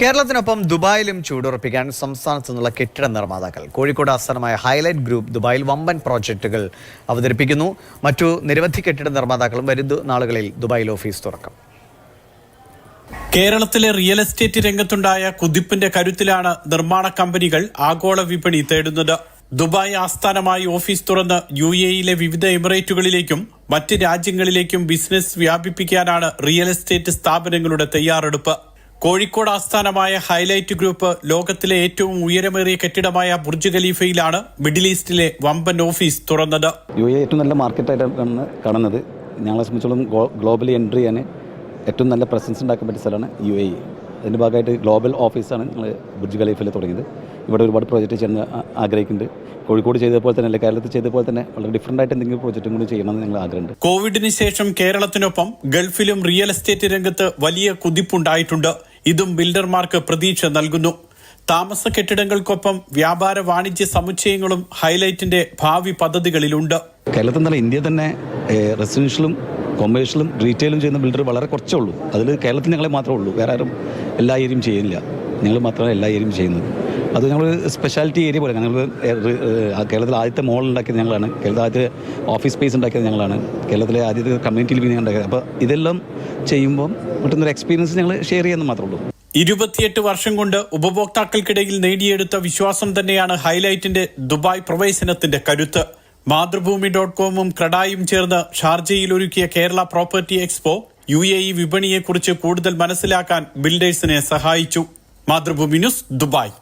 കേരളത്തിനൊപ്പം ദുബായിലും ചൂടുറപ്പിക്കാൻ സംസ്ഥാനത്തു നിന്നുള്ള കെട്ടിട നിർമ്മാതാക്കൾ കോഴിക്കോട് ആസ്ഥാനമായ ഹൈലൈറ്റ് ഗ്രൂപ്പ് ദുബായിൽ വമ്പൻ പ്രോജക്റ്റുകൾ അവതരിപ്പിക്കുന്നു. മറ്റു നിരവധി കെട്ടിട നിർമ്മാതാക്കളും വരും നാളുകളിൽ ദുബായിൽ ഓഫീസ് തുറക്കും. കേരളത്തിലെ റിയൽ എസ്റ്റേറ്റ് രംഗത്തുണ്ടായ കുതിപ്പിന്റെ കരുത്തിലാണ് നിർമ്മാണ കമ്പനികൾ ആഗോള വിപണി തേടുന്നത്. ദുബായ് ആസ്ഥാനമായി ഓഫീസ് തുറന്ന് യു എയിലെ വിവിധ എമിറേറ്റുകളിലേക്കും മറ്റ് രാജ്യങ്ങളിലേക്കും ബിസിനസ് വ്യാപിപ്പിക്കാനാണ് റിയൽ എസ്റ്റേറ്റ് സ്ഥാപനങ്ങളുടെ തയ്യാറെടുപ്പ്. കോഴിക്കോട് ആസ്ഥാനമായ ഹൈലൈറ്റ് ഗ്രൂപ്പ് ലോകത്തിലെ ഏറ്റവും ഉയരമേറിയ കെട്ടിടമായ ബുർജ് ഖലീഫയിലാണ് മിഡിൽ ഈസ്റ്റിലെ വമ്പൻ ഓഫീസ് തുറന്നത്. യു എ ഏറ്റവും നല്ല മാർക്കറ്റായിട്ടാണ് കാണുന്നത്. ഞങ്ങളെ സംബന്ധിച്ചോളം ഗ്ലോബലി എൻട്രി ചെയ്യാൻ ഏറ്റവും നല്ല പ്രസൻസ് ഉണ്ടാക്കാൻ പറ്റിയ സ്ഥലമാണ് യു എ. അതിന്റെ ഭാഗമായിട്ട് ഗ്ലോബൽ ഓഫീസാണ് ഞങ്ങൾ ബുർജ് ഖലീഫയിൽ തുടങ്ങിയത്. ഇവിടെ ഒരുപാട് പ്രോജക്റ്റ് ചെയ്യാൻ ആഗ്രഹിക്കുന്നുണ്ട്. കോഴിക്കോട് പോലെ തന്നെ കേരളത്തിൽ കേരളത്തിൽ പോലെ തന്നെ വളരെ ഡിഫറന്റ് ആയിട്ട് എന്തെങ്കിലും പ്രോജക്റ്റും കൂടി ചെയ്യണമെന്ന് ഞങ്ങൾ ആഗ്രഹമുണ്ട്. കോവിഡിന് ശേഷം കേരളത്തിനൊപ്പം ഗൾഫിലും റിയൽ എസ്റ്റേറ്റ് രംഗത്ത് വലിയ കുതിപ്പുണ്ടായിട്ടുണ്ട്. ഇതും ബിൽഡർമാർക്ക് പ്രതീക്ഷ നൽകുന്നു. താമസ കെട്ടിടങ്ങൾക്കൊപ്പം വ്യാപാര വാണിജ്യ സമുച്ചയങ്ങളും ഹൈലൈറ്റിന്റെ ഭാവി പദ്ധതികളിലുണ്ട്. കേരളത്തിൽ തന്നെ ഇന്ത്യ തന്നെ റെസിഡൻഷ്യലും കൊമേഴ്ഷ്യലും റീറ്റെയിലും ചെയ്യുന്ന ബിൽഡർ വളരെ കുറച്ചേ ഉള്ളൂ. അതിൽ കേരളത്തിൽ ഞങ്ങളെ മാത്രമേ ഉള്ളൂ. വേറെ ആരും എല്ലാ ഏരിയയും ചെയ്യുന്നില്ല. ഞങ്ങൾ മാത്രമേ എല്ലാ ഏരിയയും ചെയ്യുന്നത്. അത് ഞങ്ങൾ സ്പെഷ്യാലിറ്റി ഏരിയ പോലെ ഞങ്ങൾ കേരളത്തിൽ ആദ്യത്തെ മോൾ ഉണ്ടാക്കിയത് ഞങ്ങളാണ്. കേരളത്തിൽ ആദ്യത്തെ ഓഫീസ് സ്പേസ് ഉണ്ടാക്കിയത് ഞങ്ങളാണ്. കേരളത്തിലെ ആദ്യത്തെ കമ്മ്യൂണിറ്റി ലിവിങ് ഉണ്ടാക്കിയത്. അപ്പോൾ ഇതെല്ലാം ചെയ്യുമ്പോൾ കിട്ടുന്നൊരു എക്സ്പീരിയൻസ് ഞങ്ങൾ ഷെയർ ചെയ്യുന്നത് മാത്രമേ ഉള്ളൂ. ഇരുപത്തിയെട്ട് വർഷം കൊണ്ട് ഉപഭോക്താക്കൾക്കിടയിൽ നേടിയെടുത്ത വിശ്വാസം തന്നെയാണ് ഹൈലൈറ്റിന്റെ ദുബായ് പ്രവേശനത്തിന്റെ കരുത്ത്. മാതൃഭൂമി ഡോട്ട് കോമും ക്രഡായും ചേർന്ന് ഷാർജയിൽ ഒരുക്കിയ Kerala property expo U A E വിപണിയെക്കുറിച്ച് കൂടുതൽ മനസ്സിലാക്കാൻ ബിൽഡേഴ്സിനെ സഹായിച്ചു. Mathrubhumi news Dubai.